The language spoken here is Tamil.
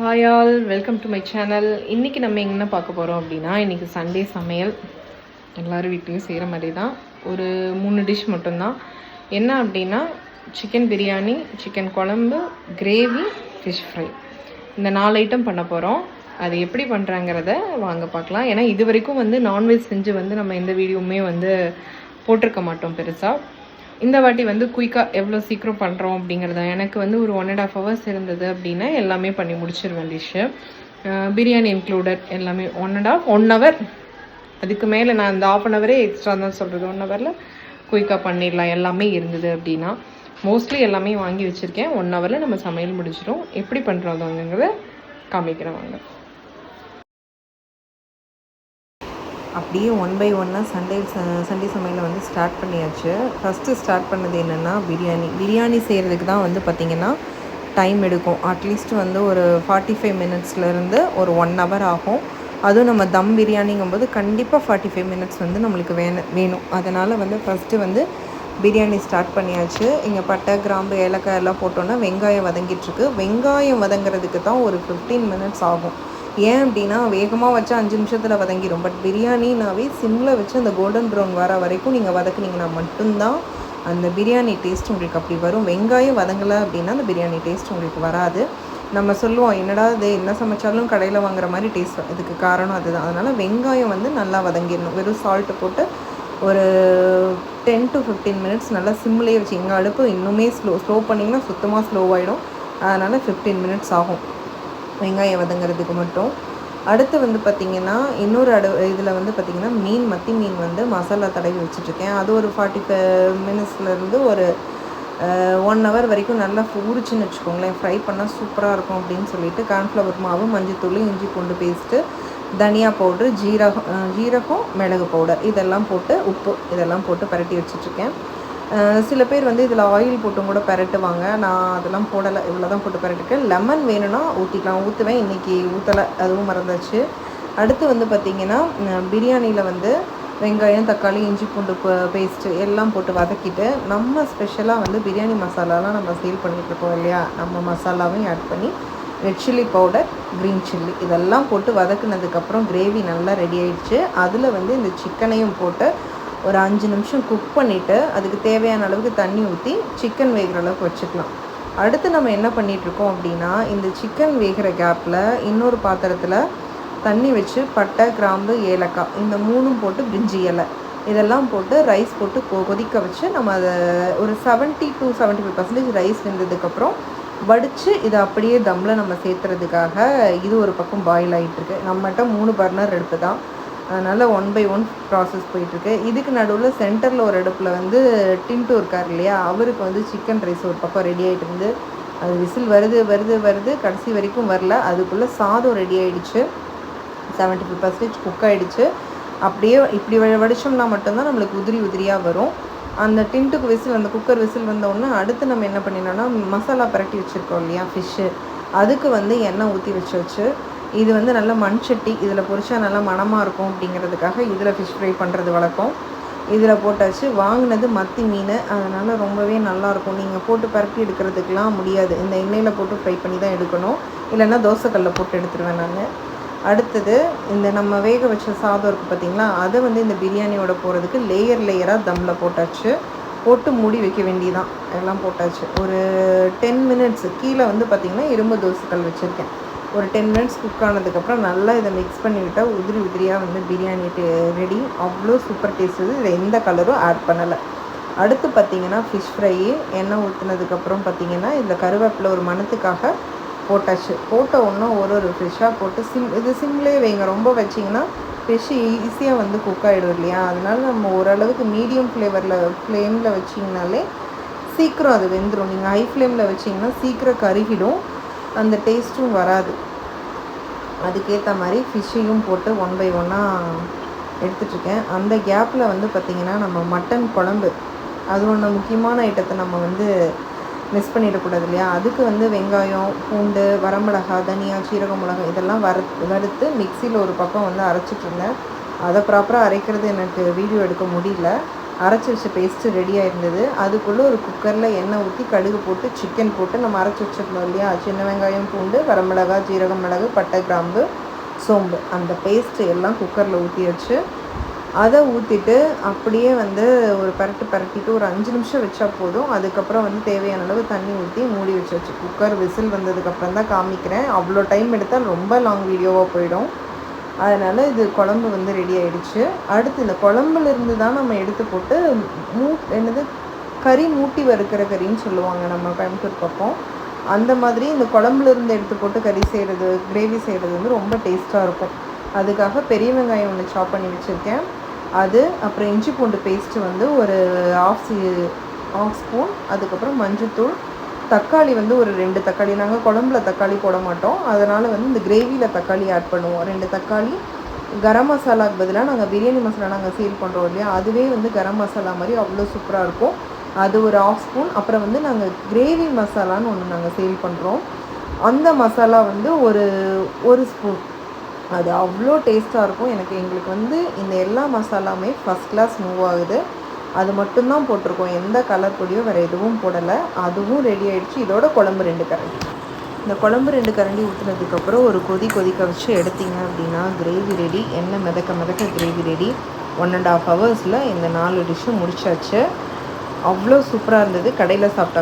Hi all welcome to my channel இன்றைக்கி நம்ம என்ன பார்க்க போகிறோம் அப்படின்னா இன்றைக்கி சண்டே சமையல். எல்லோரும் வீட்லேயும் செய்கிற மாதிரி தான் ஒரு மூணு டிஷ் மட்டும்தான். என்ன அப்படின்னா சிக்கன் பிரியாணி சிக்கன் குழம்பு கிரேவி ஃபிஷ் ஃப்ரை இந்த நாலு ஐட்டம் பண்ண போகிறோம் அது எப்படி பண்ணுறாங்கிறத வாங்க பார்க்கலாம். ஏன்னா இது வரைக்கும் வந்து நான்வெஜ் செஞ்சு வந்து நம்ம எந்த வீடியோவுமே வந்து போட்டிருக்க மாட்டோம் பெருசாக இந்த வாட்டி வந்து குயிக்காக எவ்வளோ சீக்கிரம் பண்ணுறோம் அப்படிங்கிறத எனக்கு வந்து ஒரு ஒன் அண்ட் ஆஃப் ஹவர்ஸ் இருந்தது அப்படின்னா எல்லாமே பண்ணி முடிச்சிருவேன் டிஷ்ஷு பிரியாணி இன்க்ளூடட் எல்லாமே one and half one hour அதுக்கு மேலே நான் இந்த ஆஃப் அன் ஹவரே எக்ஸ்ட்ரா தான் சொல்கிறது ஒன் ஹவரில் குயிக்காக பண்ணிடலாம் எல்லாமே இருந்தது அப்படின்னா. மோஸ்ட்லி எல்லாமே வாங்கி வச்சுருக்கேன். ஒன் ஹவரில் நம்ம சமையல் முடிச்சிடும் எப்படி பண்ணுறோம் காமிக்கிறேன் வாங்க. அப்படியே ஒன் பை ஒன்னாக சண்டே சண்டே சமையலை வந்து ஸ்டார்ட் பண்ணியாச்சு. ஃபஸ்ட்டு ஸ்டார்ட் பண்ணது என்னென்னா பிரியாணி. பிரியாணி செய்கிறதுக்கு தான் வந்து பார்த்திங்கன்னா டைம் எடுக்கும். அட்லீஸ்ட் வந்து ஒரு ஃபார்ட்டி ஃபைவ் மினிட்ஸ்லேருந்து ஒரு ஒன் ஹவர் ஆகும். அதுவும் நம்ம தம் பிரியாணிங்கும்போது கண்டிப்பாக ஃபார்ட்டி ஃபைவ் மினிட்ஸ் வந்து நம்மளுக்கு வேணும் வேணும். அதனால் வந்து ஃபஸ்ட்டு வந்து பிரியாணி ஸ்டார்ட் பண்ணியாச்சு. இங்கே பட்டை கிராம்பு ஏலக்காய் எல்லாம் போட்டோன்னா வெங்காயம் வதங்கிட்டுருக்கு வெங்காயம் வதங்குறதுக்கு தான் ஒரு ஃபிஃப்டீன் மினிட்ஸ் ஆகும். ஏன் அப்படின்னா வேகமாக வச்சு அஞ்சு நிமிஷத்தில் வதங்கிடும் பட் பிரியாணினாவே சிம்மில் வச்சு அந்த கோல்டன் ப்ரௌன் வர வரைக்கும் நீங்கள் வதக்குனீங்கன்னா மட்டும்தான் அந்த பிரியாணி டேஸ்ட் உங்களுக்கு அப்படி வரும். வெங்காயம் வதங்கலை அப்படின்னா அந்த பிரியாணி டேஸ்ட் உங்களுக்கு வராது. நம்ம சொல்லுவோம் என்னடா இது? என்ன சமைச்சாலும் கடையில் வாங்குற மாதிரி டேஸ்ட் இதுக்கு காரணம் அதுதான். அதனால் வெங்காயம் வந்து நல்லா வதங்கிடணும். வெறும் சால்ட்டு போட்டு ஒரு டென் டு ஃபிஃப்டீன் மினிட்ஸ் நல்லா சிம்லேயே வச்சு எங்கள் அடுப்பு இன்னுமே ஸ்லோ ஸ்லோ பண்ணிங்கன்னா சுத்தமாக ஸ்லோவாகிடும் அதனால் ஃபிஃப்டீன் மினிட்ஸ் ஆகும். வெங்காயம் வதங்கிறதுக்கு மட்டும். அடுத்து வந்து பார்த்திங்கன்னா இன்னொரு அடு இதில் வந்து பார்த்திங்கன்னா மீன் மத்தி மீன் வந்து மசாலா தடவி வச்சுட்ருக்கேன். அது ஒரு ஃபார்ட்டி ஃபைவ் மினிட்ஸ்லேருந்து ஒரு ஒன் ஹவர் வரைக்கும் நல்லா ஊறிச்சுன்னு வச்சுக்கோங்களேன். ஃப்ரை பண்ணால் சூப்பராக இருக்கும் அப்படின்னு சொல்லிட்டு கார்ன்ஃப்ளவர் மாவு மஞ்சத்தூள் இஞ்சி பூண்டு பேஸ்ட்டு தனியா பவுட்ரு ஜீரகம் ஜீரகம் மிளகு பவுடர் இதெல்லாம் போட்டு உப்பு இதெல்லாம் போட்டு பரட்டி வச்சுட்ருக்கேன். சில பேர் வந்து இதில் ஆயில் போட்டும் கூட பரட்டுவாங்க. நான் அதெல்லாம் போடலை. இவ்வளோ தான் போட்டு பரட்டிருக்கேன். லெமன் வேணும்னா ஊற்றிக்கலாம் ஊற்றுவேன் இன்றைக்கி ஊற்றலை அதுவும் மறந்தாச்சு. அடுத்து வந்து பார்த்திங்கன்னா பிரியாணியில் வந்து வெங்காயம் தக்காளி இஞ்சி பூண்டு பேஸ்ட்டு எல்லாம் போட்டு வதக்கிட்டு நம்ம ஸ்பெஷலாக வந்து பிரியாணி மசாலாலாம் நம்ம சேல் பண்ணிகிட்ருக்கோம் இல்லையா? நம்ம மசாலாவையும் ஆட் பண்ணி red chilli powder green chilli இதெல்லாம் போட்டு வதக்குனதுக்கப்புறம் கிரேவி நல்லா ரெடி ஆயிடுச்சு. அதில் வந்து இந்த சிக்கனையும் போட்டு ஒரு அஞ்சு நிமிஷம் குக் பண்ணிவிட்டு அதுக்கு தேவையான அளவுக்கு தண்ணி ஊற்றி சிக்கன் வேகிற அளவுக்கு வச்சுக்கலாம். அடுத்து நம்ம என்ன பண்ணிகிட்ருக்கோம் அப்படின்னா இந்த சிக்கன் வேகிற கேப்பில் இன்னொரு பாத்திரத்தில் தண்ணி வச்சு பட்டை கிராம்பு ஏலக்காய் இந்த மூணும் போட்டு பிரிஞ்சி இலை. இதெல்லாம் போட்டு ரைஸ் போட்டு கொ கொதிக்க வச்சு நம்ம அதை ஒரு seventy to seventy five percentage rice வெந்ததுக்கப்புறம் வடித்து இதை அப்படியே தம்மில் நம்ம சேர்த்துறதுக்காக இது ஒரு பக்கம் பாயில் ஆகிட்டுருக்கு நம்மகிட்ட மூணு பர்னர் அடுப்பு தான் அதனால் ஒன் பை ஒன் ப்ராசஸ் போயிட்டுருக்கு. இதுக்கு நடுவில் சென்டரில் ஒரு அடுப்பில் வந்து டின்ட்டு இருக்கார் இல்லையா? அவருக்கு வந்து சிக்கன் ரைஸ் ஒரு பக்கம் ரெடி ஆகிட்டு இருந்து அது விசில் வருது வருது வருது கடைசி வரைக்கும் வரல. அதுக்குள்ளே சாதம் ரெடி ஆகிடுச்சு செவன்ட்டி ஃபைவ் பர்சன்டேஜ் குக் ஆகிடுச்சு அப்படியே இப்படி வடித்தோம்னா மட்டும்தான் நம்மளுக்கு உதிரி உதிரியாக வரும். அந்த டின்ட்டுக்கு விசில் அந்த குக்கர் விசில் வந்தோடனே அடுத்து நம்ம என்ன பண்ணினோன்னா மசாலா பரட்டி வச்சுருக்கோம் இல்லையா ஃபிஷ்ஷு அதுக்கு வந்து எண்ணெய் ஊற்றி வச்சு வச்சு இது வந்து நல்ல மண் சட்டி இதில் பொரிச்சா நல்லா மணமாக இருக்கும் அப்படிங்கிறதுக்காக இதில் ஃபிஷ் ஃப்ரை பண்ணுறது வழக்கம். இதில் போட்டாச்சு வாங்கினது மத்தி மீன் அதனால் ரொம்பவே நல்லாயிருக்கும் நீங்கள் போட்டு பரப்பி எடுக்கிறதுக்கெலாம் முடியாது. இந்த எண்ணெயில் போட்டு ஃப்ரை பண்ணி தான் எடுக்கணும். இல்லைன்னா தோசைக்கல்லில் போட்டு எடுத்துருவேன் நான். அடுத்தது இந்த நம்ம வேக வச்ச சாதம் இருக்குது பார்த்திங்களா அதை வந்து இந்த பிரியாணியோட போகிறதுக்கு லேயர் லேயராக தம்மில் போட்டாச்சு. போட்டு மூடி வைக்க வேண்டியதான் எல்லாம் போட்டாச்சு. ஒரு டென் மினிட்ஸ் கீழே வந்து பார்த்திங்கன்னா இரும்பு தோசைக்கல் வச்சுருக்கேன். ஒரு டென் மினிட்ஸ் குக் ஆனதுக்கப்புறம் நல்லா இதை மிக்ஸ் பண்ணிவிட்டால் உதிரி உதிரியாக வந்து பிரியாணி ரெடி அவ்வளோ சூப்பர் டேஸ்ட் இது. இதில் எந்த கலரும் ஆட் பண்ணலை. அடுத்து பார்த்திங்கன்னா ஃபிஷ் ஃப்ரை எண்ணெய் ஊற்றுனதுக்கப்புறம் பார்த்திங்கன்னா இதில் கருவேப்பிலை ஒரு மணத்துக்காக போட்டாச்சு. போட்ட ஒன்றும் ஒரு ஒரு ஃபிஷ்ஷாக போட்டு சிம் இது சிம்லேயே வைங்க. ரொம்ப வச்சிங்கன்னா ஃபிஷ் ஈஸியாக வந்து குக் ஆகிடும் இல்லையா? அதனால நம்ம ஓரளவுக்கு மீடியம் ஃப்ளேவரில் ஃப்ளேமில் வச்சிங்கனாலே சீக்கிரம் அது வெந்துடும் நீங்கள் ஹை ஃப்ளேமில் வச்சிங்கன்னா சீக்கிரம் கருகிடும். அந்த டேஸ்ட்டும் வராது. அதுக்கேற்ற மாதிரி ஃபிஷ்ஷையும் போட்டு ஒன் பை ஒன்னாக எடுத்துட்ருக்கேன் அந்த கேப்பில் வந்து பார்த்திங்கன்னா நம்ம மட்டன் குழம்பு அது ஒன்று முக்கியமான ஐட்டத்தை நம்ம வந்து மிஸ் பண்ணிடக்கூடாது இல்லையா? அதுக்கு வந்து வெங்காயம் பூண்டு வரமிளகா தனியா சீரக மிளகா இதெல்லாம் வறு வறுத்து மிக்சியில் ஒரு பக்கம் வந்து அரைச்சிட்ருந்தேன் அதை ப்ராப்பராக அரைக்கிறது எனக்கு வீடியோ எடுக்க முடியல. அரைச்சி வச்ச பேஸ்ட்டு ரெடியாக இருந்தது அதுக்குள்ளே ஒரு குக்கரில் எண்ணெய் ஊற்றி கடுகு போட்டு சிக்கன் போட்டு நம்ம அரைச்சி வச்சிருந்தோம் இல்லையா? சின்ன வெங்காயம் பூண்டு வரமிளகா ஜீரகம் மிளகு பட்டை கிராம்பு சோம்பு. அந்த பேஸ்ட்டு எல்லாம் குக்கரில் ஊற்றி வச்சு அதை ஊற்றிட்டு அப்படியே வந்து ஒரு பரட்டு பரட்டிட்டு ஒரு அஞ்சு நிமிஷம் வச்சா போதும். அதுக்கப்புறம் வந்து தேவையான அளவு தண்ணி ஊற்றி மூடி வச்சாச்சு. குக்கர் விசில் வந்ததுக்கப்புறம் தான் காமிக்கிறேன். அவ்வளோ டைம் எடுத்தால் ரொம்ப லாங் வீடியோவாக போயிடும். அதனால் இது குழம்பு வந்து ரெடி ஆகிடுச்சு அடுத்து இந்த குழம்புலேருந்து தான் நம்ம எடுத்து போட்டு மூ என்னது கறி மூட்டி வறுக்கிற கறின்னு சொல்லுவாங்க நம்ம கோயம்புத்தூர் பக்கம். அந்த மாதிரி இந்த குழம்புலேருந்து எடுத்து போட்டு கறி செய்கிறது கிரேவி செய்கிறது வந்து ரொம்ப டேஸ்ட்டாக இருக்கும். அதுக்காக பெரிய வெங்காயம் ஒன்று சாப் பண்ணி வச்சுருக்கேன். அது அப்புறம் இஞ்சி பூண்டு பேஸ்ட்டு வந்து ஒரு ஆஃப் ஆஃப் ஸ்பூன் அதுக்கப்புறம் மஞ்சத்தூள் தக்காளி வந்து ஒரு ரெண்டு தக்காளி. நாங்கள் குழம்புல தக்காளி போட மாட்டோம். அதனால் வந்து இந்த கிரேவியில் தக்காளி ஆட் பண்ணுவோம். ரெண்டு தக்காளி. கரம் மசாலாவுக்கு பதிலாக நாங்கள் பிரியாணி மசாலா நாங்கள் சேல் பண்ணுறோம் இல்லையா? அதுவே வந்து கரம் மசாலா மாதிரி அவ்வளோ சூப்பராக இருக்கும். அது ஒரு ஆஃப் ஸ்பூன் அப்புறம் வந்து நாங்கள் கிரேவி மசாலான்னு ஒன்று நாங்கள் சேல் பண்ணுறோம் அந்த மசாலா வந்து ஒரு ஒரு ஸ்பூன் அது அவ்வளோ டேஸ்ட்டாக இருக்கும். எனக்கு எங்களுக்கு வந்து இந்த எல்லா மசாலாமே ஃபஸ்ட் கிளாஸ் மூவ் ஆகுது. அது மட்டும்தான் போட்டிருக்கோம். எந்த கலர் பொடியோ வேறு எதுவும் போடலை. அதுவும் ரெடி ஆகிடுச்சு இதோட குழம்பு ரெண்டு கரண்டி. இந்த குழம்பு ரெண்டு கரண்டி ஊற்றுனதுக்கப்புறம் ஒரு கொதி கொதிக்க வச்சு எடுத்தீங்க அப்படின்னா கிரேவி ரெடி எண்ணெய் மிதக்க மிதக்க gravy ready one and half ஹவர்ஸில் இந்த நாலு டிஷ்ஷும் முடிச்சாச்சு. அவ்வளோ சூப்பராக இருந்தது. கடையில் சாப்பிட்டா